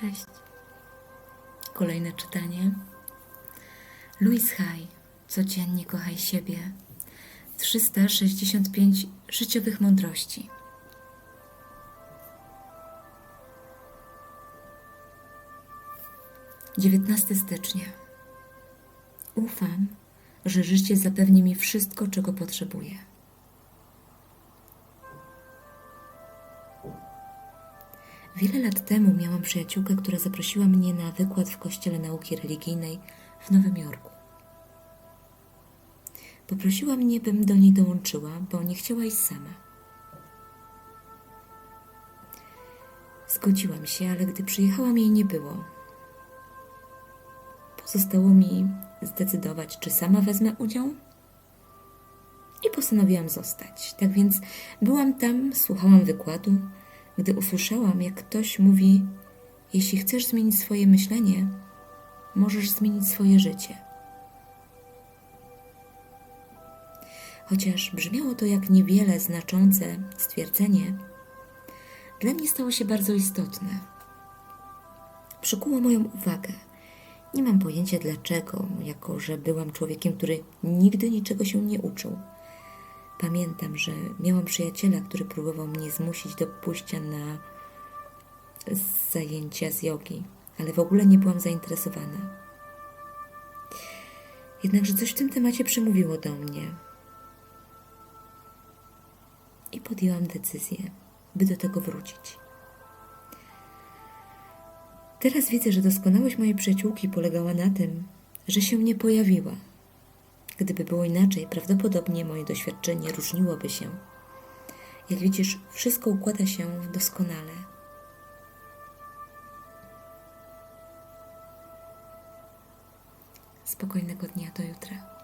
Cześć. Kolejne czytanie. Louis Hay. Codziennie kochaj siebie. 365 życiowych mądrości. Dziewiętnasty stycznia. Ufam, że życie zapewni mi wszystko, czego potrzebuję. Wiele lat temu miałam przyjaciółkę, która zaprosiła mnie na wykład w Kościele Nauki Religijnej w Nowym Jorku. Poprosiła mnie, bym do niej dołączyła, bo nie chciała iść sama. Zgodziłam się, ale gdy przyjechałam, jej nie było. Pozostało mi zdecydować, czy sama wezmę udział. I postanowiłam zostać. Tak więc byłam tam, słuchałam wykładu, gdy usłyszałam, jak ktoś mówi: Jeśli chcesz zmienić swoje myślenie, możesz zmienić swoje życie. Chociaż brzmiało to jak niewiele znaczące stwierdzenie, dla mnie stało się bardzo istotne. Przykuło moją uwagę. Nie mam pojęcia dlaczego, jako że byłam człowiekiem, który nigdy niczego się nie uczył. Pamiętam, że miałam przyjaciela, który próbował mnie zmusić do pójścia na zajęcia z jogi, ale w ogóle nie byłam zainteresowana. Jednakże coś w tym temacie przemówiło do mnie i podjęłam decyzję, by do tego wrócić. Teraz widzę, że doskonałość mojej przyjaciółki polegała na tym, że się nie pojawiła. Gdyby było inaczej, prawdopodobnie moje doświadczenie różniłoby się. Jak widzisz, wszystko układa się doskonale. Spokojnego dnia do jutra.